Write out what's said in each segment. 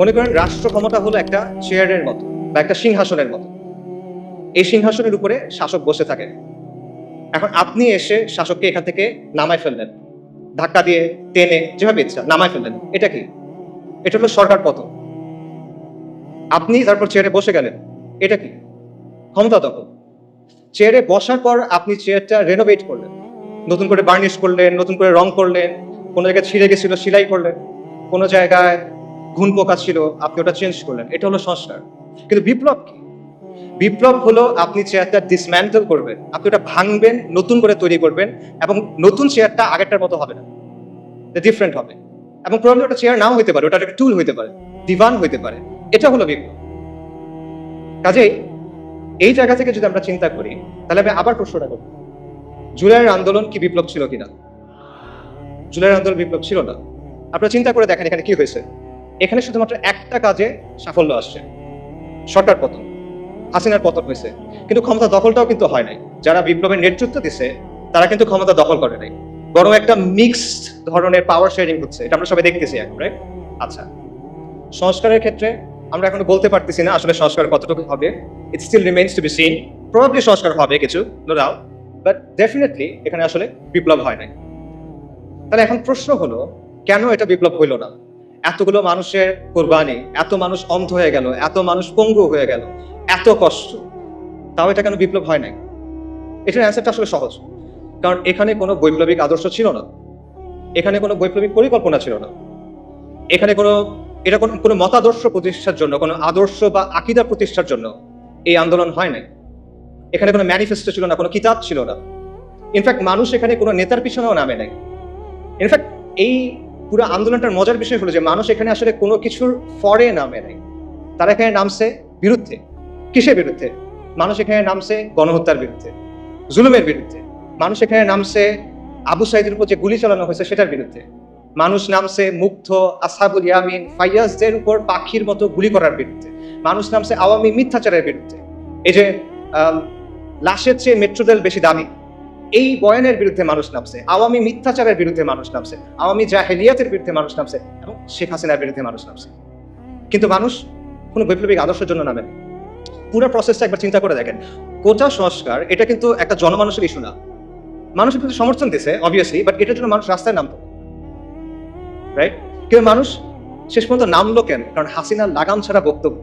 মনে করেন রাষ্ট্র ক্ষমতা হলো একটা চেয়ারের মতো বা একটা সিংহাসনের মতো। এই সিংহাসনের উপরে শাসক বসে থাকে। এখন আপনি এসে শাসককে এখান থেকে নামায় ফেললেন। ধাক্কা দিয়ে, টেনে, যেভাবে ইচ্ছা, নামায় ফেললেন। এটা কি? এটা হলো সরকার পতন। আপনি তারপর চেয়ারে বসে গেলেন। এটা কি? ক্ষমতা দখল। চেয়ারে বসার পর আপনি চেয়ারটা রেনোভেট করলেন। নতুন করে বার্নিশ করলেন, নতুন করে রং করলেন, কোনো জায়গায় ছিঁড়ে গেছিল, সেলাই করলেন, কোনো জায়গায় ঘুন পোকা ছিল, আপনি ওটা চেঞ্জ করলেন। এটা হলো সংস্কার। কিন্তু বিপ্লব কি? বিপ্লব হলো আপনি চেয়ারটা ডিসম্যান্টেল করবেন, আপনি ওটা ভাঙবেন, নতুন করে তৈরি করবেন, এবং নতুন চেয়ারটা আগেরটার মতো হবে না। ডিফারেন্ট হবে। এবং প্রবলেম ওটা চেয়ার নাও হইতে পারে, ওটা একটা টুল হইতে পারে দিবান হইতে পারে। এটা হলো বিপ্লব। কাজেই এই জায়গা থেকে যদি আমরা চিন্তা করি, তাহলে আমি আবার প্রশ্নটা করব। জুলাইয়ের আন্দোলন কি বিপ্লব ছিল কিনা? জুলাইয়ের আন্দোলন বিপ্লব ছিল না। আপনারা চিন্তা করে দেখেন এখানে কি হয়েছে। এখানে শুধুমাত্র একটা কাজে সাফল্য আসছে। সরকার পতন, হাসিনার পতন হয়েছে, কিন্তু ক্ষমতা দখলটাও কিন্তু হয় নাই। যারা বিপ্লবের নেতৃত্ব দিছে, তারা কিন্তু ক্ষমতা দখল করে নাই। বরং একটা মিক্সড ধরনের পাওয়ার শেয়ারিং হচ্ছে, এটা আমরা সবাই দেখতেছি এখন রাইট আচ্ছা সংস্কারের ক্ষেত্রে আমরা এখনও বলতে পারতেছি না আসলে সংস্কার কতটুকু হবে। It still remains to be seen probably সংস্কার হবে কিছু নো ডাউট বাট ডেফিনেটলি এখানে আসলে বিপ্লব হয় নাই। তাহলে এখন প্রশ্ন হলো, কেন এটা বিপ্লব হইল না? এতগুলো মানুষের কোরবানি, এত মানুষ অন্ধ হয়ে গেল, এত মানুষ পঙ্গু হয়ে গেল, এত কষ্ট, তাও এটা কেন বিপ্লব হয় নাই? এটার অ্যান্সারটা আসলে সহজ। কারণ এখানে কোনো বৈপ্লবিক আদর্শ ছিল না। এখানে কোনো বৈপ্লবিক পরিকল্পনা ছিল না। এখানে কোনো, এটা কোনো কোনো মতাদর্শ প্রতিষ্ঠার জন্য, কোনো আদর্শ বা আকিদা প্রতিষ্ঠার জন্য এই আন্দোলন হয় নাই। এখানে কোনো ম্যানিফেস্টো ছিল না, কোনো কিতাব ছিল না। ইনফ্যাক্ট মানুষ এখানে কোনো নেতার পিছনেও নামে নাই। ইনফ্যাক্ট এই পুরো আন্দোলনটার মজার বিষয় হলো যে মানুষ এখানে আসলে কোনো কিছুর ফরে নামে নাই। তারা এখানে নামছে বিরুদ্ধে। কিসের বিরুদ্ধে? মানুষ এখানে নামছে গণহত্যার বিরুদ্ধে, জুলুমের বিরুদ্ধে। মানুষ এখানে নামছে আবু সাইদের উপর যে গুলি চালানো হয়েছে সেটার বিরুদ্ধে। মানুষ নামছে মুগ্ধ আসাবুল ইয়ামিন ফাইয়াজদের উপর পাখির মতো গুলি করার বিরুদ্ধে। মানুষ নামছে আওয়ামী মিথ্যাচারের বিরুদ্ধে। এই যে লাশের চেয়ে মেট্রো রেল বেশি দামি। এই বয়ানের বিরুদ্ধে মানুষ নামছে, আওয়ামী মিথ্যাচারের বিরুদ্ধে মানুষ নামছে, আওয়ামী জাহেলিয়াতের বিরুদ্ধে মানুষ নামছে এবং শেখ হাসিনার বিরুদ্ধে মানুষ নামছে। কিন্তু মানুষ কোনো বৈপ্লবিক আদর্শের জন্য নামে পুরো প্রসেসটা একবার চিন্তা করে দেখেন। কোটা সংস্কার, এটা কিন্তু একটা জনমানুষের ইস্যু না। মানুষ কিন্তু সমর্থন দিছে অবভিয়াসলি বাট এটার জন্য মানুষ রাস্তায় নামতো। রাইট কিন্তু মানুষ শেষ পর্যন্ত নামলো কেন? কারণ হাসিনার লাগাম ছাড়া বক্তব্য,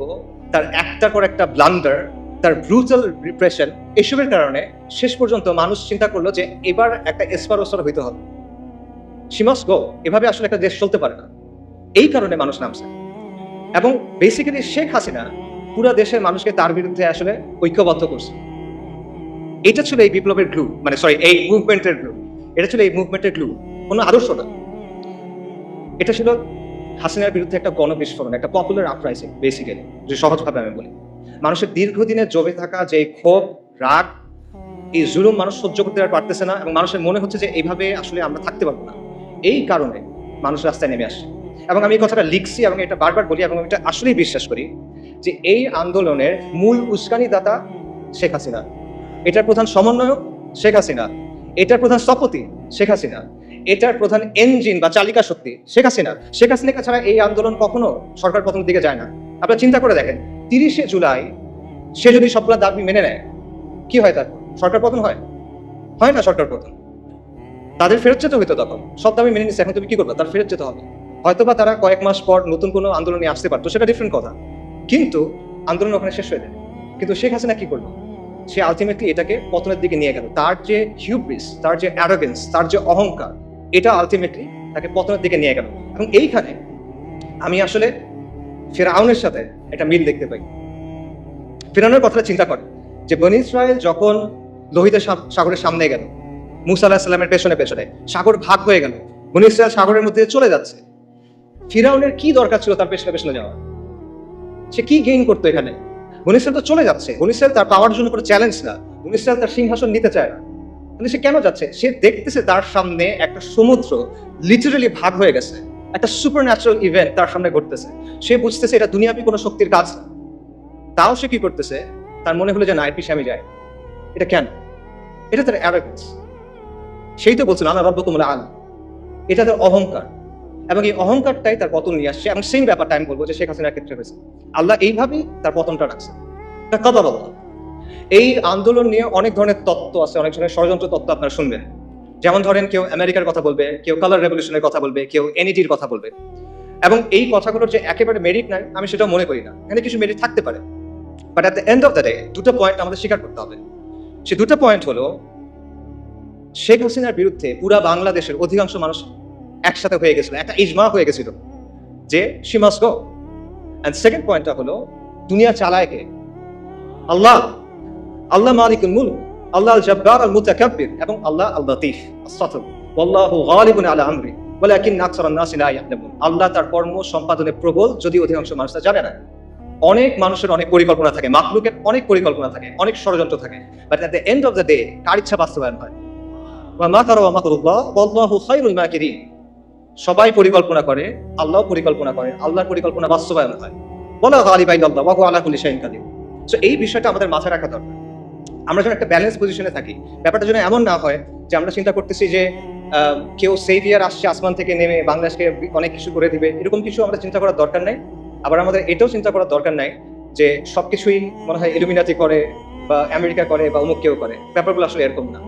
তার একটার পর একটা ব্লান্ডার তার ব্রুটাল রিপ্রেশন এসবের কারণে শেষ পর্যন্ত মানুষ চিন্তা করল যে এবার একটা এসপার হইতে হবে। সিমাস গো এভাবে আসলে একটা দেশ চলতে পারে না। এই কারণে মানুষ নামছে। এবং বেসিক্যালি শেখ হাসিনা পুরো দেশের মানুষকে তার বিরুদ্ধে আসলে ঐক্যবদ্ধ করছে। এটা ছিল এই বিপ্লবের গ্লু মানে সরি এই মুভমেন্টের গ্লু এটা ছিল এই মুভমেন্টের গ্লু কোনো আদর্শ না। এটা ছিল হাসিনার বিরুদ্ধে একটা গণবিস্ফোরণ, একটা পপুলার আপরাইজিং বেসিক্যালি যে সহজভাবে আমি বলি। মানুষের দীর্ঘদিনের জমে থাকা যে ক্ষোভ রাগ এই জুলুম মানুষ সহ্য করতে আর পারতেছে না এবং মানুষের মনে হচ্ছে যে এইভাবে আসলে আমরা থাকতে পারব না। এই কারণে মানুষ রাস্তায় নেমে আসে। এবং আমি এই কথাটা লিখছি এবং এটা বারবার বলি এবং আমি এটা আসলেই বিশ্বাস করি যে এই আন্দোলনের মূল উস্কানিদাতা শেখ হাসিনা। এটার প্রধান সমন্বয়ক শেখ হাসিনা। এটার প্রধান স্থপতি শেখ হাসিনা। এটার প্রধান এঞ্জিন বা চালিকা শক্তি শেখ হাসিনা। শেখ হাসিনাকে ছাড়া এই আন্দোলন কখনো সরকার প্রথম দিকে যায় না। আপনারা চিন্তা করে দেখেন তিরিশে জুলাই সে যদি সবগুলো দাবি মেনে নেয় কি হয় তার? সরকার পতন হয়? হয় না সরকার পতন? তাদের ফেরত যেতে হইতো তখন। সব দাবি মেনে নিচ্ছে এখন তুমি কি করবে? তার ফেরত যেতে হবে। হয়তোবা তারা কয়েক মাস পর নতুন কোনো আন্দোলনে আসতে পারতো, সেটা ডিফারেন্ট কথা। কিন্তু আন্দোলন ওখানে শেষ হয়ে যায়। কিন্তু শেখ হাসিনা কি করল? সে আলটিমেটলি এটাকে পতনের দিকে নিয়ে গেল। তার যে হিউব্রিস তার যে অ্যারোগেন্স তার যে অহংকার, এটা আলটিমেটলি তাকে পতনের দিকে নিয়ে গেল। এবং এইখানে আমি আসলে ফেরাউনের সাথে একটা মিল দেখতে পাই। ফেরাউনের কথাটা চিন্তা করে যে বনি ইসরায়েল যখন লোহিত সাগরের সামনে গেল, মুসা আলাহ সাল্লামের পেছনে পেছনে সাগর ভাগ হয়ে গেল, বনি ইসরায়েল সাগরের মধ্যে চলে যাচ্ছে। ফিরাউনের কি দরকার ছিল তার পেছনে পেছনে যাওয়া সে কি গেইন করতো এখানে? বনিসেল তো চলে যাচ্ছে বনিসেল তার পাওয়ার জন্য কোনো চ্যালেঞ্জ না বনিসেল তার সিংহাসন নিতে চায় না। কিন্তু সে কেন যাচ্ছে? সে দেখতেছে তার সামনে একটা সমুদ্র লিটারালি ভাগ হয়ে গেছে। একটা সুপার ন্যাচারাল ইভেন্ট তার সামনে ঘটতেছে। সে বুঝতেছে এটা দুনিয়াবি কোনো শক্তির কাজ না। তাও সে কি করতেছে? তার মনে হলো যে না এর পিছিয়ে আমি যাই। এটা কেন? এটা তার অ্যারোগেন্স সেই তো বলছিল, আমার আল্লাহ রব্বকুম আল এটা তার অহংকার। এবং এই অহংকারটাই তার পতন নিয়ে আসছে। এবং সেম ব্যাপারটা আমি বলব যে শেখ হাসিনার ক্ষেত্রে হয়েছে। আল্লাহ এইভাবেই তার পতনটা রাখছে। কদর আল্লাহ। এই আন্দোলন নিয়ে অনেক ধরনের তত্ত্ব আছে, অনেক ধরনের ষড়যন্ত্র তত্ত্ব আপনারা শুনবেন। যেমন ধরেন কেউ আমেরিকার কথা বলবে, কেউ কালার রেভলিউশনের কথা বলবে, কেউ এনইটির কথা বলবে। এবং এই কথাগুলোর যে একেবারে মেরিট নাই, আমি সেটা মনে করি না। এখানে কিছু মেরিট থাকতে পারে। But at the end of the day দুটো পয়েন্ট আমাদের স্বীকার করতে হবে। সে দুটো পয়েন্ট হলো, শেখ হাসিনার বিরুদ্ধে পুরা বাংলাদেশের অধিকাংশ মানুষ একসাথে হয়ে গেছিল, একটা ইজমা হয়ে গেছিল, যে সি মাস গো অ্যান্ড সেকেন্ড পয়েন্টটা হলো, দুনিয়া চালায় কে? আল্লাহ। আল্লাহ মালিকুল মুলক। আল্লাহ আল জব্বার আল মুতাকাব্বির এবং আল্লাহ আল লতিফ ওয়াল্লাহু গালিবুন আলা আমরি ওয়ালাকিন নাসি লা ইয়ালামুন। আল্লাহ তার কর্ম সম্পাদনে প্রবল যদি অধিকাংশ জানে না। অনেক মানুষের অনেক পরিকল্পনা থাকে, মাখলুকের অনেক পরিকল্পনা থাকে, অনেক ষড়যন্ত্র থাকে। But at the end of the day কার ইচ্ছা বাস্তবায়ন হয়? ওয়া মাকারু ওয়া মাকরুল্লাহ ওয়াল্লাহু মাকিরিন। সবাই পরিকল্পনা করে, আল্লাহ পরিকল্পনা করে আল্লাহর পরিকল্পনা বাস্তবায়ন হয়। বলা গালিবাইন আল্লাহ ওয়া আলা কুল্লি শাইইন কাদির। সো এই বিষয়টা আমাদের মাথায় রাখা দরকার। আমরা যেন একটা ব্যালেন্স পজিশনে থাকি, ব্যাপারটা যেন এমন না হয় যে আমরা চিন্তা করতেছি যে কেউ সেভিয়ার আসছে, আসমান থেকে নেমে বাংলাদেশকে অনেক কিছু করে দিবে, এরকম কিছু আমরা চিন্তা করার দরকার নাই। আবার আমাদের এটাও চিন্তা করার দরকার নাই যে, সবকিছুই মনে হয় ইলুমিনাতি করে বা আমেরিকা করে বা অমুক কেউ করে, ব্যাপারগুলো আসলে এরকম না।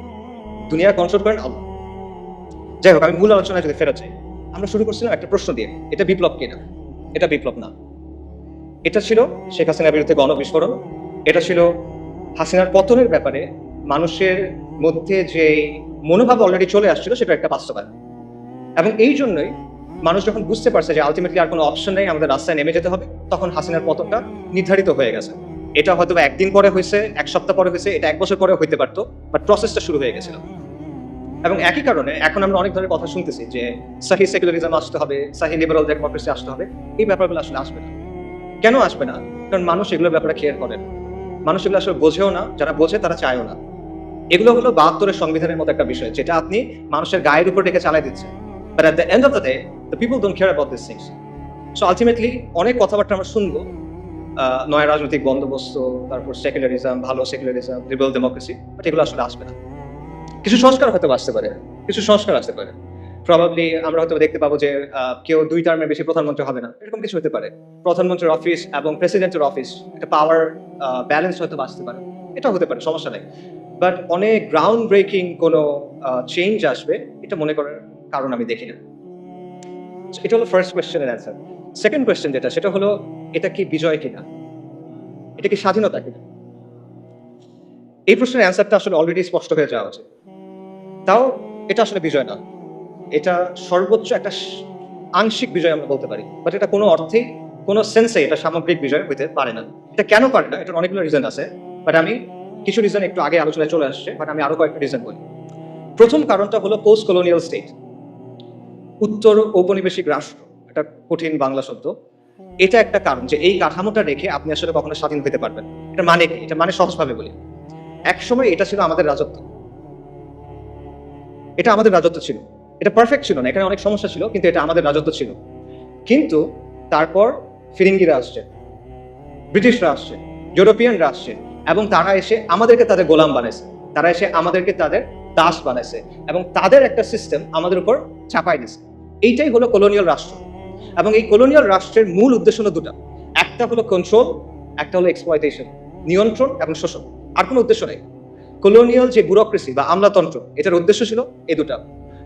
দুনিয়া কন্ট্রোল করেন আল্লাহ। যাই হোক, আমি মূল আলোচনায় যদি ফেরত যাই, আমরা শুরু করছিলাম একটা প্রশ্ন দিয়ে, এটা বিপ্লব কিনা? এটা বিপ্লব না। এটা ছিল শেখ হাসিনার বিরুদ্ধে গণবিস্ফোরণ, এটা ছিল হাসিনার পতনের ব্যাপারে মানুষের মধ্যে যে মনোভাব অলরেডি চলে আসছিল, সেটা একটা বাস্তবায়ন। এবং এই জন্যই মানুষ যখন বুঝতে পারছে যে আলটিমেটলি আর কোনো অপশন নেই, আমাদের রাস্তায় নেমে যেতে হবে, তখন হাসিনার পতনটা নির্ধারিত হয়ে গেছে। এটা হয়তো একদিন পরে হয়েছে, এক সপ্তাহ পরে হয়েছে, এটা এক বছর পরে হইতে পারতো বাট প্রসেসটা শুরু হয়ে গেছিল। এবং একই কারণে এখন আমরা অনেক ধরনের কথা শুনতেছি যে সাহি সেকুলারিজম আসতে হবে সাহি লিবারাল ডেমোক্রেসি আসতে হবে, এই ব্যাপারগুলো আসলে আসবে না। কেন আসবে না? কারণ মানুষ এগুলোর ব্যাপারে কেয়ার করে না। মানুষ এগুলো আসলে বোঝেও না, যারা বোঝে তারা চায়ও না। এগুলো হলো বাহাত্তরের সংবিধানের মতো একটা বিষয়, যেটা আপনি মানুষের গায়ের উপর রেখে চালাই দিচ্ছেন। But at the end of the day the people don't care about this things so ultimately অনেক কথাবার্তা আমরা শুনব। নয় রাজনৈতিক বন্দোবস্ত, তারপর সেকুলারিজম ভালো সেকুলারিজম লিবারাল ডেমোক্রেসি বাট এগুলো আসলে আসবে না। কিছু সংস্কার হয়তো আসতে পারে, কিছু সংস্কার আসতে পারে। প্রবাবলি আমরা হয়তো দেখতে পাবো যে কেউ দুই টার্মের বেশি প্রধানমন্ত্রী হবে না। এরকম কিছু হতে পারে। প্রধানমন্ত্রীর অফিস এবং প্রেসিডেন্টের অফিস একটা পাওয়ার ব্যালেন্স হয়তো বাঁচতে পারে। এটা হতে পারে, সমস্যা নেই। বাট অনেক গ্রাউন্ড ব্রেকিং কোনো চেঞ্জ আসবে, এটা মনে করার কারণ আমি দেখি না। এটা হলো ফার্স্ট কোয়েশ্চেনের অ্যান্সার সেকেন্ড কোয়েশ্চেন যেটা, সেটা হলো, এটা কি বিজয় কিনা? এটা কি স্বাধীনতা কিনা? এই প্রশ্নের অ্যান্সারটা আসলে অলরেডি স্পষ্ট হয়ে যাওয়া উচিত। তাও, এটা আসলে বিজয় না এটা সর্বোচ্চ একটা আংশিক বিজয় আমরা বলতে পারি। বাট এটা কোনো অর্থেই কোনো সেন্সে এটা সামগ্রিক বিজয় হইতে পারে না। এটা কেন পারে না? এটার অনেকগুলো রিজন আছে। বাট আমি কিছু রিজন একটু আগে আলোচনায় চলে আসছে বাট আমি আরও কয়েকটা রিজন বলি। প্রথম কারণটা হলো পোস্ট কলোনিয়াল স্টেট উত্তর ঔপনিবেশিক রাষ্ট্র এটা কঠিন বাংলা শব্দ। এটা একটা কারণ যে এই কাঠামোটা রেখে আপনি আসলে কখনো স্বাধীন হতে পারবেন এটা মানে এটা মানে সহজভাবে বলি। একসময় এটা ছিল আমাদের রাজত্ব। এটা আমাদের রাজত্ব ছিল। এটা পারফেক্ট ছিল না, এখানে অনেক সমস্যা ছিল, কিন্তু এটা আমাদের রাজত্ব ছিল। কিন্তু তারপর ফিরিঙ্গিরা আসছে, ব্রিটিশরা আসছে, ইউরোপিয়ানরা আসছে, এবং তারা এসে আমাদেরকে তাদের গোলাম বানাইছে, তারা এসে আমাদেরকে তাদের দাস বানাইছে, এবং তাদের একটা সিস্টেম আমাদের উপর চাপাই দিছে এইটাই হলো কলোনিয়াল রাষ্ট্র, এবং এই কলোনিয়াল রাষ্ট্রের মূল উদ্দেশ্য হলো দুটা। একটা হলো কন্ট্রোল একটা হলো এক্সপ্লয়টেশন নিয়ন্ত্রণ এবং শোষণ। আর কোনো উদ্দেশ্য নেই। কলোনিয়াল যে ব্যুরোক্রেসি বা আমলাতন্ত্র, এটার উদ্দেশ্য ছিল এই দুটা।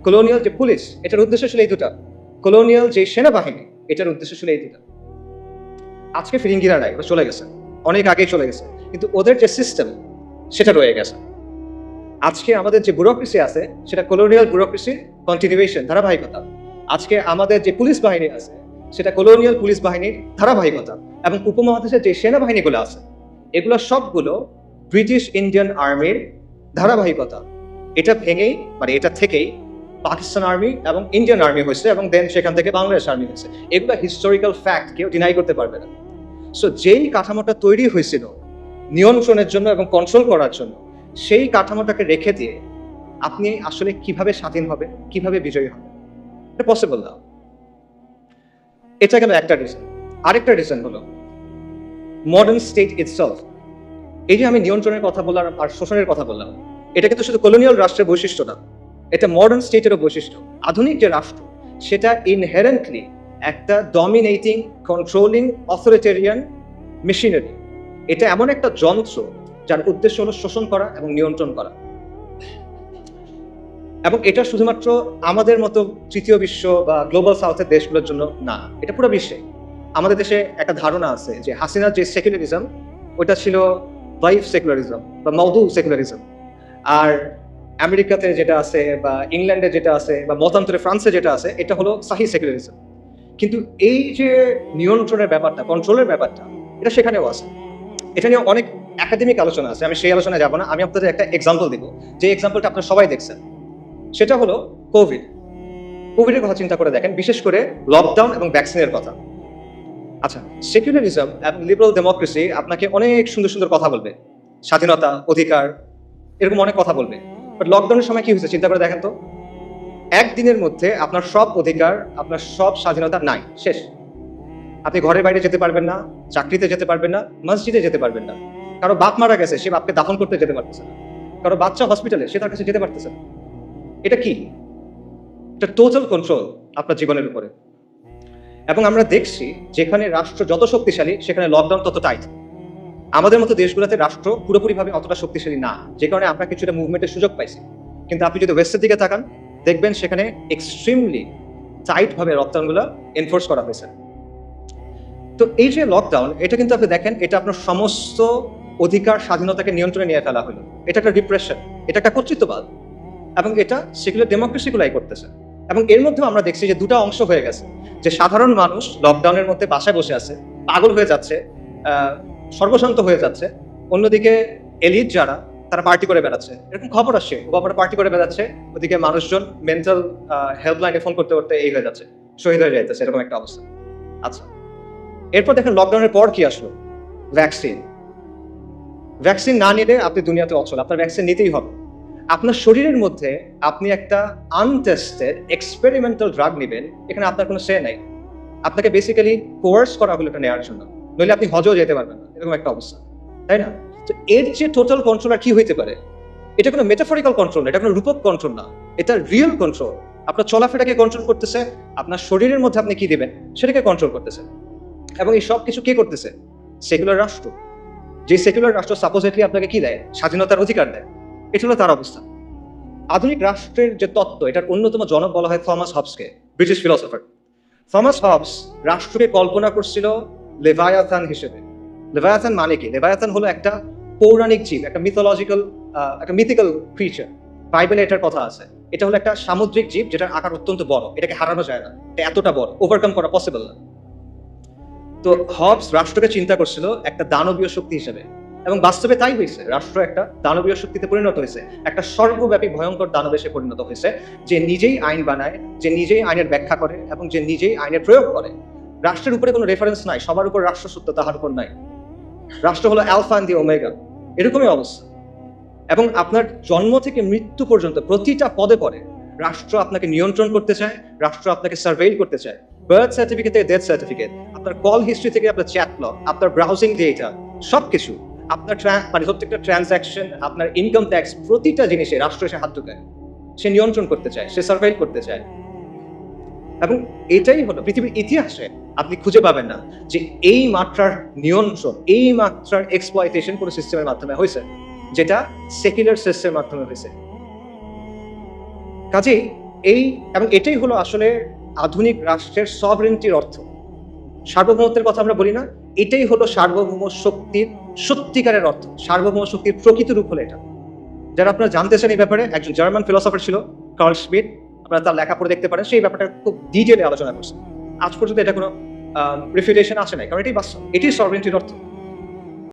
কলোনিয়াল যে পুলিশ এটার উদ্দেশ্য ছিল এই দুটা। কলোনিয়াল যে সেনাবাহিনী, এটার উদ্দেশ্য ছিল এই দুটা। আজকে ফিরিঙ্গিরা নাই, ওরা চলে গেছে। অনেক আগেই চলে গেছে। কিন্তু ওদের যে সিস্টেম সেটা রয়ে গেছে। আজকে আমাদের যে ব্যুরোক্রেসি আছে, সেটা কলোনিয়াল ব্যুরোক্রেসির কন্টিনিউয়েশন ধারাবাহিকতা। আজকে আমাদের যে পুলিশ বাহিনী আছে, সেটা কলোনিয়াল পুলিশ বাহিনীর ধারাবাহিকতা এবং উপমহাদেশের যে সেনাবাহিনীগুলো আছে, এগুলো সবগুলো ব্রিটিশ ইন্ডিয়ান আর্মির ধারাবাহিকতা। এটা ভেঙেই মানে এটা থেকেই পাকিস্তান আর্মি এবং ইন্ডিয়ান আর্মি হয়েছে এবং দেন সেখান থেকে বাংলাদেশ আর্মি হয়েছে। এগুলো হিস্টোরিক্যাল ফ্যাক্ট কেউ ডিনাই করতে পারবে না। সো যেই কাঠামোটা তৈরি হয়েছিল, নিয়ন্ত্রণের জন্য এবং কন্ট্রোল করার জন্য, সেই কাঠামোটাকে রেখে দিয়ে আপনি আসলে কীভাবে স্বাধীন হবে, কীভাবে বিজয়ী হবে, এটা পসিবল না। এটা গেল একটা রিজন আরেকটা রিজন হলো মডার্ন স্টেট ইটসেলফ এই যে আমি নিয়ন্ত্রণের কথা বললাম আর শোষণের কথা বললাম এটা কিন্তু শুধু কলোনিয়াল রাষ্ট্রের বৈশিষ্ট্য না এটা মডার্ন স্টেটেরও বৈশিষ্ট্য। আধুনিক যে রাষ্ট্র, সেটা ইনহেরেন্টলি একটা ডমিনেটিং কন্ট্রোলিং অথরিটেরিয়ান মেশিনারি এটা এমন একটা যন্ত্র যার উদ্দেশ্য হলো শোষণ করা এবং নিয়ন্ত্রণ করা। এবং এটা শুধুমাত্র আমাদের মতো তৃতীয় বিশ্ব বা গ্লোবাল সাউথের দেশগুলোর জন্য না, এটা পুরো বিশ্বে। আমাদের দেশে একটা ধারণা আছে যে হাসিনার যে সেকুলারিজম ওটা ছিল লাইফ সেকুলারিজম বা মৌদু সেকুলারিজম আর আমেরিকাতে যেটা আছে বা ইংল্যান্ডে যেটা আছে বা মতান্তরে ফ্রান্সে যেটা আছে, এটা হলো সাহি সেকুলারিজম কিন্তু এই যে নিয়ন্ত্রণের ব্যাপারটা কন্ট্রোলের ব্যাপারটা, এটা সেখানেও আছে। এটা নিয়ে অনেক একাডেমিক আলোচনা আছে, আমি সেই আলোচনায় যাব না। আমি আপনাদের একটা এক্সাম্পল দিব। যে এক্সাম্পলটা আপনারা সবাই দেখছেন। সেটা হলো কোভিড কোভিডের কথা চিন্তা করে দেখেন, বিশেষ করে লকডাউন এবং ভ্যাকসিনের কথা। আচ্ছা সেকুলারিজম এবং লিবারাল ডেমোক্রেসি আপনাকে অনেক সুন্দর সুন্দর কথা বলবে। স্বাধীনতা, অধিকার, এরকম অনেক কথা বলবে। বাট লকডাউনের সময় কি হয়েছে, চিন্তা করে দেখেন তো। একদিনের মধ্যে আপনার সব অধিকার, আপনার সব স্বাধীনতা নাই, শেষ। আপনি ঘরের বাইরে যেতে পারবেন না, চাকরিতে যেতে পারবেন না, মসজিদে যেতে পারবেন না। কারও বাপ মারা গেছে, সে বাপকে দাফন করতে যেতে পারতেছে না। কারও বাচ্চা হসপিটালে সে তার কাছে যেতে পারতেছে না। এটা কি? এটা টোটাল কন্ট্রোল আপনার জীবনের উপরে। এবং আমরা দেখছি, যেখানে রাষ্ট্র যত শক্তিশালী, সেখানে লকডাউন তত টাইট আমাদের মতো দেশগুলোতে রাষ্ট্র পুরোপুরিভাবে অতটা শক্তিশালী না, যে কারণে আমরা কিছুটা মুভমেন্টের সুযোগ পাইছি। কিন্তু আপনি যদি ওয়েস্টের দিকে তাকান, দেখবেন সেখানে এক্সট্রিমলি টাইট ভাবে লকডাউনগুলো এনফোর্স করা হয়েছে। তো এই যে লকডাউন এটা কিন্তু আপনি দেখেন, এটা আপনার সমস্ত অধিকার স্বাধীনতাকে নিয়ন্ত্রণে নিয়ে ফেলা হলো। এটা একটা ডিপ্রেশন এটা একটা কর্তৃত্ববাদ। এবং এটা সেগুলো ডেমোক্রেসিগুলাই করতেছে। এবং এর মধ্যেও আমরা দেখছি যে দুটো অংশ হয়ে গেছে। যে সাধারণ মানুষ লকডাউনের মধ্যে বাসায় বসে আছে, পাগল হয়ে যাচ্ছে সর্বশান্ত হয়ে যাচ্ছে। অন্যদিকে এলিট যারা, তারা পার্টি করে বেড়াচ্ছে। এরকম খবর আসছে। খবরে পার্টি করে বেড়াচ্ছে। ওদিকে মানুষজন মেন্টাল হেল্পলাইনে ফোন করতে করতে এই হয়ে যাচ্ছে। শহীদ হয়ে যাইতেছে, এরকম একটা অবস্থা। আচ্ছা। এরপর দেখেন লকডাউনের পর কি আসলো? ভ্যাকসিন ভ্যাকসিন না নিলে আপনি দুনিয়াতে অচল। আপনার ভ্যাকসিন নিতেই হবে। আপনার শরীরের মধ্যে আপনি একটা আনটেস্টেড এক্সপেরিমেন্টাল ড্রাগ নেবেন। এখানে আপনার কোনো সে নাই। আপনাকে বেসিক্যালি কোর্স করা হলো এটা নেওয়ার জন্য। নইলে আপনি হজও যেতে পারবেন না। এরকম একটা অবস্থা, তাই না? তো এর যে টোটাল কন্ট্রোল আর কি হইতে পারে, এটা কোনো মেটাফরিক্যাল কন্ট্রোল না, এটা কোনো রূপক কন্ট্রোল না, এটা রিয়েল কন্ট্রোল আপনার চলাফেরাকে কন্ট্রোল করতেছে, আপনার শরীরের মধ্যে আপনি কি দেবেন, সেটাকে কন্ট্রোল করতেছে। এবং এই সব কিছু কে করতেছে? সেকুলার রাষ্ট্র। যে সেকুলার রাষ্ট্র সাপোজিটলি আপনাকে কি দেয়? স্বাধীনতার অধিকার দেয়। এটা হলো তার অবস্থা। আধুনিক রাষ্ট্রের যে তত্ত্ব, এটার অন্যতম জনক বলা হয় থমাস হবসকে, ব্রিটিশ ফিলোসফার থমাস হবস রাষ্ট্রকে কল্পনা করছিল লেভায়াথান হিসেবে। লেভায়াথান মানে কি? লেভায়াথান হলো একটা পৌরাণিক জীব, একটা মিথোলজিক্যাল একটা মিথিক্যাল ক্রিচার বাইবেলে এটার কথা আছে। এটা হলো একটা সামুদ্রিক জীব যেটার আকার অত্যন্ত বড়। এটাকে হারানো যায় না। এটা এতটা বড় ওভারকাম করা পসিবল না। তো হবস রাষ্ট্রকে চিন্তা করছিল একটা দানবীয় শক্তি হিসেবে। এবং বাস্তবে তাই হয়েছে। রাষ্ট্র একটা দানবীয় শক্তিতে পরিণত হয়েছে। একটা সর্বব্যাপী ভয়ঙ্কর দানবে সে পরিণত হয়েছে, যে নিজেই আইন বানায়, যে নিজেই আইনের ব্যাখ্যা করে, এবং যে নিজেই আইনের প্রয়োগ করে। রাষ্ট্রের উপরে কোনো রেফারেন্স নাই, সবার উপর রাষ্ট্র সত্য, তাহার উপর নাই। রাষ্ট্র হলো অ্যালফা দি ওমেগা এরকমই অবস্থা। এবং আপনার জন্ম থেকে মৃত্যু পর্যন্ত প্রতিটা পদে পদে রাষ্ট্র আপনাকে নিয়ন্ত্রণ করতে চায়, রাষ্ট্র আপনাকে সার্ভেইল করতে চায়। বার্থ সার্টিফিকেট থেকে ডেথ সার্টিফিকেট আপনার কল হিস্ট্রি থেকে আপনার চ্যাট লগ আপনার ব্রাউজিং ডেটা সবকিছু, আপনার মানে প্রত্যেকটা ট্রানজাকশন আপনার ইনকাম ট্যাক্স প্রতিটা জিনিসে রাষ্ট্র এসে হাত ঢুকায়। সে নিয়ন্ত্রণ করতে চায়, সে সার্ভাইভ করতে চায়। এবং এটাই হলো পৃথিবীর ইতিহাসে আপনি খুঁজে পাবেন না যে এই মাত্রার নিয়ন্ত্রণ, এই মাত্রার এক্সপ্লয়টেশন কোনো সিস্টেমের মাধ্যমে হয়েছে, যেটা সেকুলার সিস্টেমের মাধ্যমে হয়েছে। কাজেই এই এবং এটাই হলো আসলে আধুনিক রাষ্ট্রের সভরেন্টির অর্থ। সার্বভৌমত্বের কথা আমরা বলি না, এটাই হলো সার্বভৌম শক্তির সত্যিকারের অর্থ। সার্বভৌম শক্তির প্রকৃত রূপ হলো এটা। যারা আপনারা জানতে চান এই ব্যাপারে, একজন জার্মান ফিলোসফার ছিল কার্ল স্মিথ আপনারা তার লেখা পড়ে দেখতে পারেন, সেই ব্যাপারটা খুব ডিটেলে আলোচনা করছে। আজ পর্যন্ত এটা কোনো রিফিউটেশন আসে নাই, কারণ এটাই বাস্তব, এটাই সর্বেন্টির অর্থ।